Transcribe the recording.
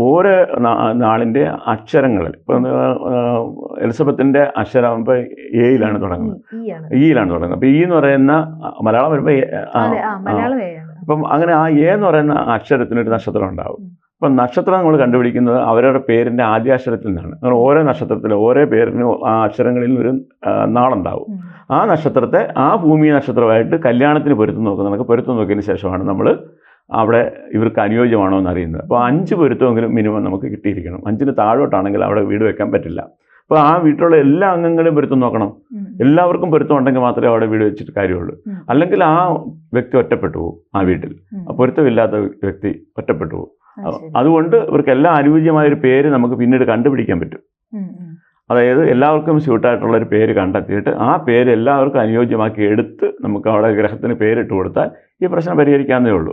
ഓരോ നാളിന്റെ അക്ഷരങ്ങൾ ഇപ്പം എലിസബത്തിന്റെ അക്ഷരം ഇപ്പോൾ എയിലാണ് തുടങ്ങുന്നത്. ഈയിലാണ് ഇയിലാണ് തുടങ്ങുന്നത്. അപ്പോൾ ഈ എന്ന് പറയുന്ന മലയാളം വരുമ്പോൾ. അപ്പം അങ്ങനെ ആ എ എന്ന് പറയുന്ന അക്ഷരത്തിനൊരു നക്ഷത്രം ഉണ്ടാവും. അപ്പം നക്ഷത്രം നമ്മൾ കണ്ടുപിടിക്കുന്നത് അവരുടെ പേരിന്റെ ആദ്യാക്ഷരത്തിൽ നിന്നാണ്. അങ്ങനെ ഓരോ നക്ഷത്രത്തിലും ഓരോ പേരിനും ആ അക്ഷരങ്ങളിൽ ഒരു നാളുണ്ടാവും. ആ നക്ഷത്രത്തെ ആ ഭൂമി നക്ഷത്രമായിട്ട് കല്യാണത്തിന് പൊരുത്തം നോക്കുന്ന നമുക്ക് പൊരുത്തം നോക്കിയതിന് ശേഷമാണ് നമ്മൾ അവിടെ ഇവർക്ക് അനുയോജ്യമാണോ എന്ന് അറിയുന്നത് അപ്പോൾ അഞ്ച് പൊരുത്തമെങ്കിലും മിനിമം നമുക്ക് കിട്ടിയിരിക്കണം. അഞ്ചിന് താഴോട്ടാണെങ്കിൽ അവിടെ വീട് വെക്കാൻ പറ്റില്ല. അപ്പോൾ ആ വീട്ടിലുള്ള എല്ലാ അംഗങ്ങളെയും പൊരുത്തം നോക്കണം. എല്ലാവർക്കും പൊരുത്തം ഉണ്ടെങ്കിൽ മാത്രമേ അവിടെ വീട് വെച്ചിട്ട് കാര്യമുള്ളൂ. അല്ലെങ്കിൽ ആ വ്യക്തി ഒറ്റപ്പെട്ടു പോകും ആ വീട്ടിൽ. പൊരുത്തമില്ലാത്ത വ്യക്തി ഒറ്റപ്പെട്ടു പോകും. അതുകൊണ്ട് ഇവർക്ക് എല്ലാം അനുയോജ്യമായ ഒരു പേര് നമുക്ക് പിന്നീട് കണ്ടുപിടിക്കാൻ പറ്റും. അതായത് എല്ലാവർക്കും സ്യൂട്ടായിട്ടുള്ള ഒരു പേര് കണ്ടെത്തിയിട്ട് ആ പേര് എല്ലാവർക്കും അനുയോജ്യമാക്കി എടുത്ത് നമുക്ക് അവിടെ ഗ്രഹത്തിന് പേരിട്ട് കൊടുത്താൽ ഈ പ്രശ്നം പരിഹരിക്കാവുന്നേ ഉള്ളൂ.